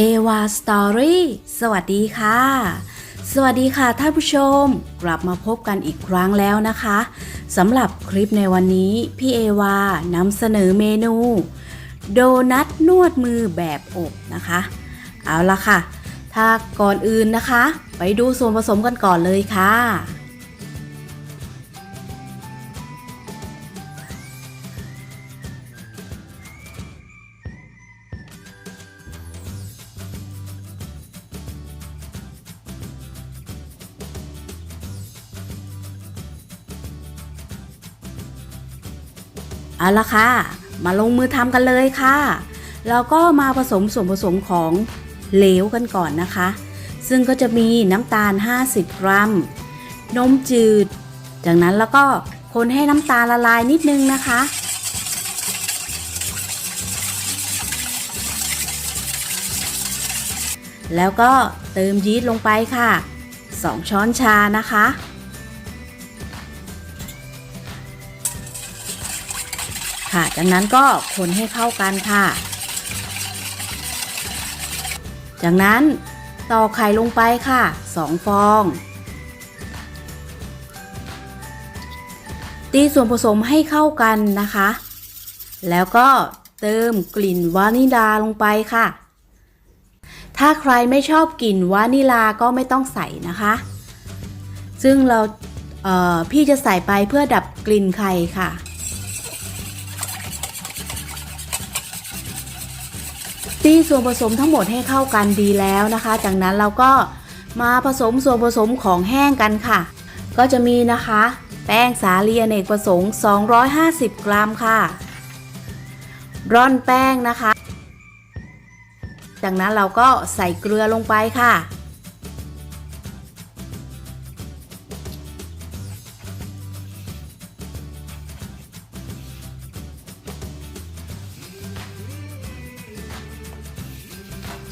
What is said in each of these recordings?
เอวาสตอรี่สวัสดีค่ะ สวัสดีค่ะท่านผู้ชม กลับมาพบกันอีกครั้งแล้วนะคะสำหรับคลิปในวันนี้ พี่เอวานำเสนอเมนู โดนัทนวดมือแบบอบนะคะ เอาละค่ะ ถ้าก่อนอื่นนะคะ ไปดูส่วนผสมกันก่อนเลยค่ะ เอาละค่ะ มาลงมือทำกันเลยค่ะ เราก็มาผสมส่วนผสมของเหลวกันก่อนนะคะ ซึ่งก็จะมีน้ำตาล 50 กรัม นมจืด จากนั้นแล้วก็คนให้น้ำตาลละลายนิดนึงนะคะแล้วก็เติมยีสต์ลงไปค่ะ 2 ช้อนชานะคะ ค่ะ จากนั้นก็คนให้เข้ากันค่ะ จากนั้นตอกไข่ลงไปค่ะ 2 ฟอง ตีส่วนผสมให้เข้ากันนะคะ แล้วก็เติมกลิ่นวานิลาลงไปค่ะ ถ้าใครไม่ชอบกลิ่นวานิลาก็ไม่ต้องใส่นะคะ ซึ่งเราเพี่จะใส่ไปเพื่อดับกลิ่นไข่ค่ะ ตีส่วนผสมทั้งหมดให้เข้ากันดีแล้วนะคะ จากนั้นเราก็มาผสมส่วนผสมของแห้งกันค่ะ ก็จะมีนะคะ แป้งสาลีอเนกประสงค์ 250 กรัมค่ะ ร่อนแป้งนะคะ จากนั้นเราก็ใส่เกลือลงไปค่ะ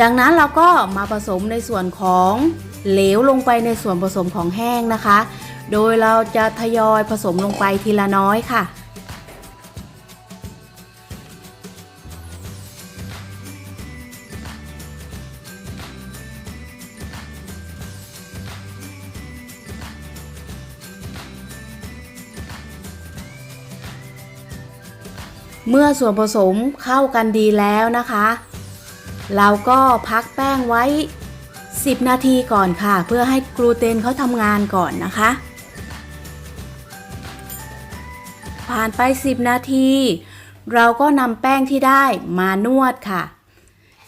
จากนั้นเราก็มาผสมในส่วนของเหลวลงไปในส่วนผสมของแห้งนะคะ โดยเราจะทยอยผสมลงไปทีละน้อยค่ะเมื่อส่วนผสมเข้ากันดีแล้วนะคะ เราก็พักแป้งไว้ 10 นาทีก่อนค่ะ เพื่อให้กลูเตนเขาทำงานก่อนนะคะ ผ่านไป 10 นาที เราก็นำแป้งที่ได้มานวดค่ะ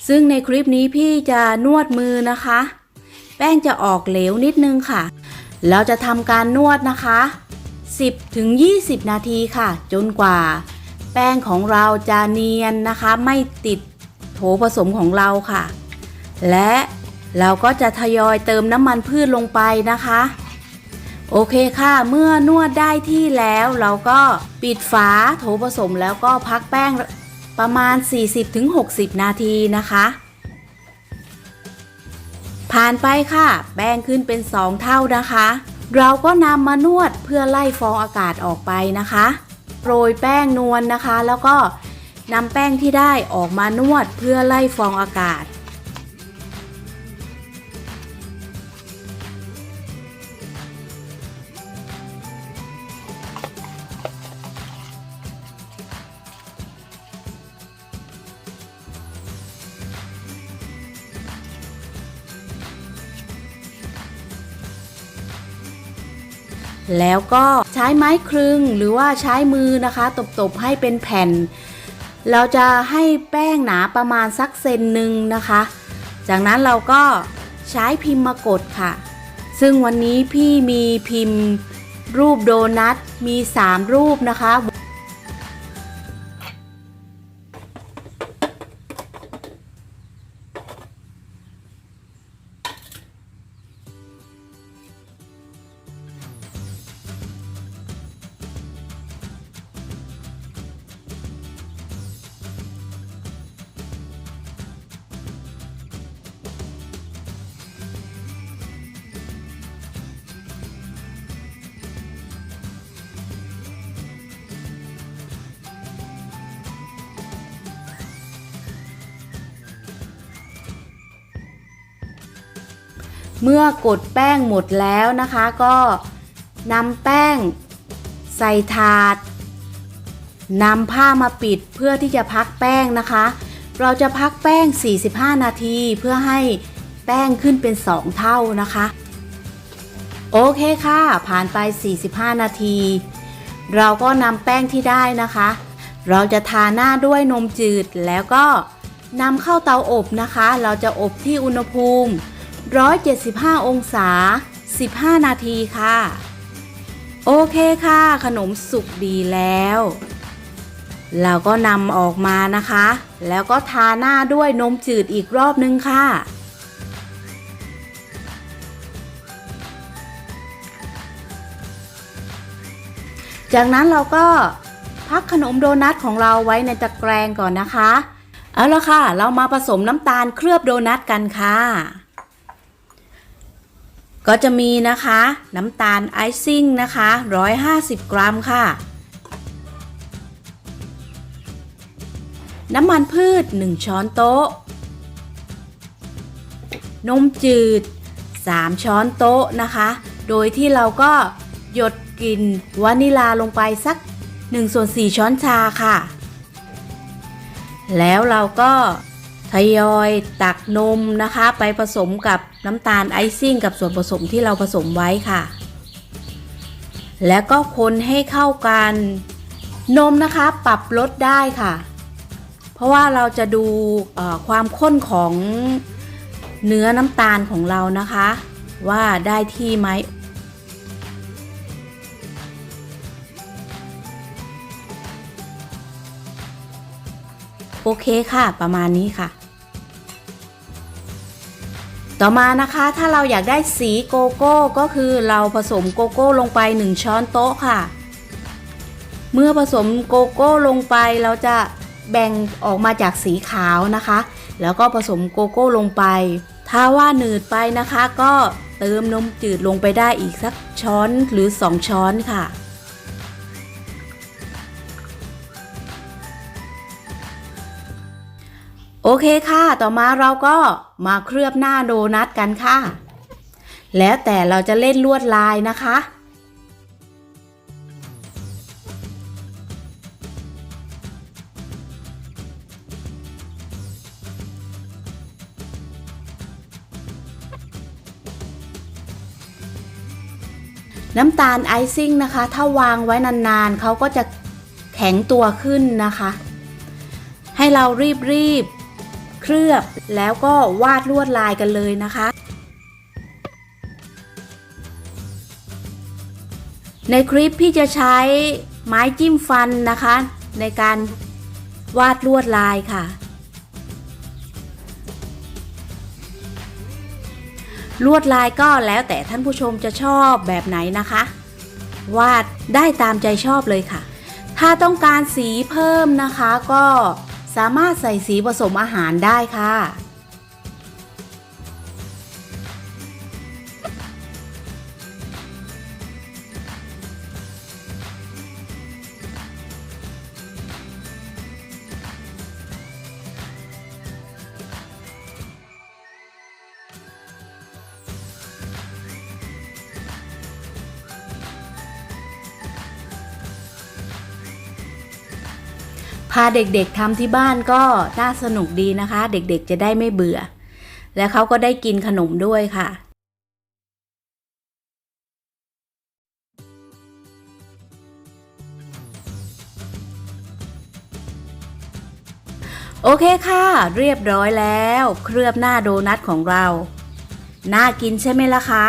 ซึ่งในคลิปนี้พี่จะนวดมือนะคะ แป้งจะออกเหลวนิดนึงค่ะ เราจะทำการนวดนะคะ 10ถึง20 นาทีค่ะ จนกว่า แป้งของเราจะเนียนนะคะ ไม่ติด โถผสมของเราค่ะ และเราก็จะทยอยเติมน้ำมันพืชลงไปนะคะ โอเคค่ะ เมื่อนวดได้ที่แล้วเราก็ปิดฝาโถผสมแล้วก็พักแป้งประมาณ 40-60 นาทีนะคะ ผ่านไปค่ะ แป้งขึ้นเป็น 2 เท่านะคะ เราก็นำมานวดเพื่อไล่ฟองอากาศออกไปนะคะ โปรยแป้งนวลนะคะ แล้วก็ นำแป้งที่ได้ออกมานวดเพื่อไล่ฟองอากาศ แล้วก็ใช้ไม้คลึงหรือว่าใช้มือนะคะ ตบๆให้เป็นแผ่น เราจะให้แป้งหนาประมาณสักเซนหนึ่งนะคะ จากนั้นเราก็ใช้พิมพ์มากดค่ะ ซึ่งวันนี้พี่มีพิมพ์รูปโดนัทมี 3 รูปนะคะ เมื่อกดแป้งหมดแล้วนะคะ ก็นำแป้งใส่ถาดนำผ้ามาปิดเพื่อที่จะพักแป้งนะคะ เราจะพักแป้ง 45 นาทีเพื่อให้แป้งขึ้นเป็น 2 เท่านะคะ โอเคค่ะ ผ่านไป 45 นาที เราก็นำแป้งที่ได้นะคะ เราจะทาหน้าด้วยนมจืดแล้วก็นำเข้าเตาอบนะคะ เราจะอบที่อุณหภูมิ 175 องศา 15 นาทีค่ะ โอเคค่ะ ขนมสุกดีแล้ว เราก็นำออกมานะคะ แล้วก็ทาหน้าด้วยนมจืดอีกรอบนึงค่ะจากนั้นเราก็พักขนมโดนัทของเราไว้ในตะแกรงก่อนนะคะ เอาละค่ะ เรามาผสมน้ำตาลเคลือบโดนัทกันค่ะ ก็จะมีนะคะ น้ำตาลไอซิ่งนะคะ 150 กรัมค่ะ น้ำมันพืช 1 ช้อนโต๊ะ นมจืด 3 ช้อนโต๊ะนะคะ โดยที่เราก็หยดกลิ่นวานิลาลงไปสัก1ส่วน4ช้อนชาค่ะ แล้วเราก็ ทยอยตักนมนะคะ ไปผสมกับน้ำตาลไอซิ่งกับส่วนผสมที่เราผสมไว้ค่ะ แล้วก็คนให้เข้ากันนมนะคะปรับลดได้ค่ะ เพราะว่าเราจะดูความข้นของเนื้อน้ำตาลของเรานะคะ ว่าได้ที่ไหม โอเคค่ะ ประมาณนี้ค่ะ ต่อมานะคะถ้าเราอยากได้สีโกโก้ก็คือเราผสมโกโก้ลงไป 1 ช้อนโต๊ะค่ะ เมื่อผสมโกโก้ลงไปเราจะแบ่งออกมาจากสีขาวนะคะ แล้วก็ผสมโกโก้ลงไป ถ้าว่าหนืดไปนะคะ ก็เติมนมจืดลงไปได้อีกสักช้อนหรือ 2 ช้อนค่ะ โอเคค่ะ ต่อมาเราก็มาเคลือบหน้าโดนัทกันค่ะ แล้วแต่เราจะเล่นลวดลายนะคะ น้ำตาลไอซิ่งนะคะ ถ้าวางไว้นานๆ เขาก็จะแข็งตัวขึ้นนะคะ ให้เรารีบๆ เคลือบ แล้วก็วาดลวดลายกันเลยนะคะ ในคลิปพี่จะใช้ไม้จิ้มฟันนะคะ ในการวาดลวดลายค่ะ ลวดลายก็แล้วแต่ท่านผู้ชมจะชอบแบบไหนนะคะ วาดได้ตามใจชอบเลยค่ะ ถ้าต้องการสีเพิ่มนะคะก็ สามารถใส่สีผสมอาหารได้ค่ะาเด็กๆทำที่บ้านก็น่าสนุกดีนะคะ เด็กๆจะได้ไม่เบื่อ และเขาก็ได้กินขนมด้วยค่ะโอเคค่ะ เรียบร้อยแล้ว เคลือบหน้าโดนัทของเรา น่ากินใช่ไหมล่ะคะ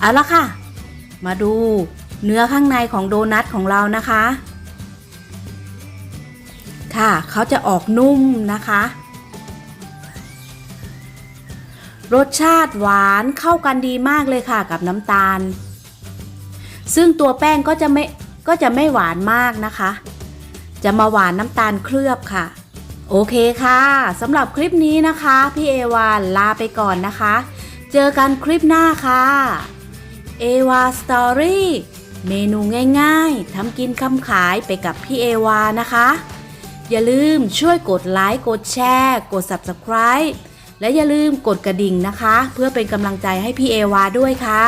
เอาละค่ะ มาดูเนื้อข้างในของโดนัทของเรานะคะ ค่ะเขาจะออกนุ่มนะคะ รสชาติหวานเข้ากันดีมากเลยค่ะกับน้ำตาล ซึ่งตัวแป้งก็จะไม่ก็จะไม่หวานมากนะคะ จะมาหวานน้ำตาลเคลือบค่ะ โอเคค่ะสำหรับคลิปนี้นะคะ พี่เอวาลาไปก่อนนะคะ เจอกันคลิปหน้าค่ะเอวาสตอรี่เมนูง่ายๆทำกินคำขายไปกับพี่เอวานะคะ อย่าลืมช่วยกดไลค์กดแชร์ กด Subscribe และอย่าลืมกดกระดิ่งนะคะ เพื่อเป็นกำลังใจให้พี่เอวาด้วยค่ะ